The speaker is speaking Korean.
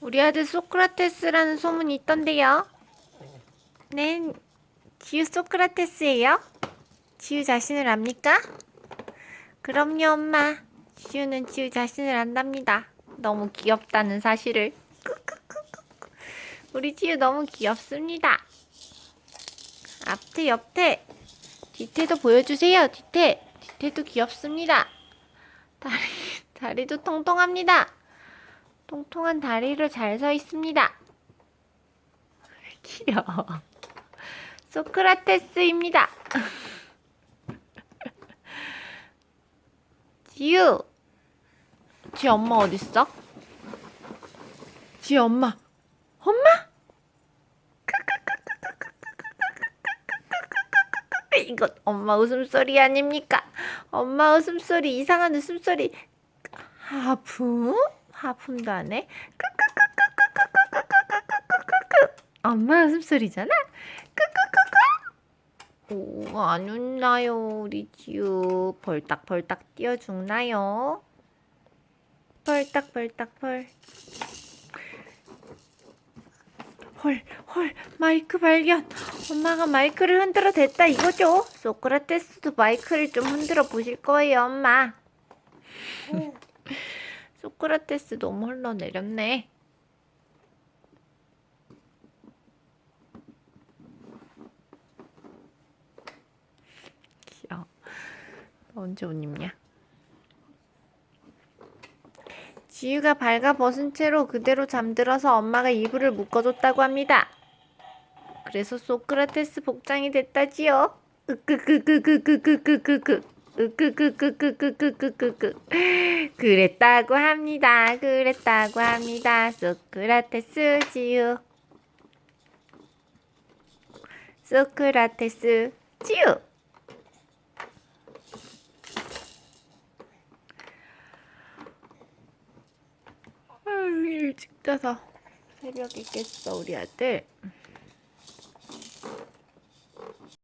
우리 아들 소크라테스라는 소문이 있던데요. 네, 지우 소크라테스예요? 지우 자신을 압니까? 그럼요, 엄마. 지우는 지우 자신을 안답니다. 너무 귀엽다는 사실을. 우리 지우 너무 귀엽습니다. 앞태, 옆태. 뒤태도 보여주세요, 뒤태. 뒤태도 귀엽습니다. 다리, 다리도 통통합니다. 통통한 다리로 잘 서 있습니다. 귀여워. 소크라테스입니다. 지우. 지 엄마 어딨어? 지 엄마. 엄마? 이거 엄마 웃음소리 아닙니까? 엄마 웃음소리 이상한 웃음소리. 하품? 하품도 안 해? 엄마 웃음소리잖아? 오, 안 웃나요, 우리 지우. 벌딱벌딱 뛰어 죽나요? 벌딱벌딱 벌. 헐, 헐, 마이크 발견. 엄마가 마이크를 흔들어 댔다 이거죠? 소크라테스도 마이크를 좀 흔들어 보실 거예요, 엄마. 소크라테스 너무 흘러내렸네. 언제 옷 입냐? 지유가 발가 벗은 채로 그대로 잠들어서 엄마가 이불을 묶어줬다고 합니다. 그래서 소크라테스 복장이 됐다지요. 으끄끄끄끄끄끄끄끄끄 으끄끄끄끄끄끄끄끄 그랬다고 합니다. 그랬다고 합니다. 소크라테스 지유 소크라테스 지유 아유, 일찍 자서 새벽에 깼어 우리 아들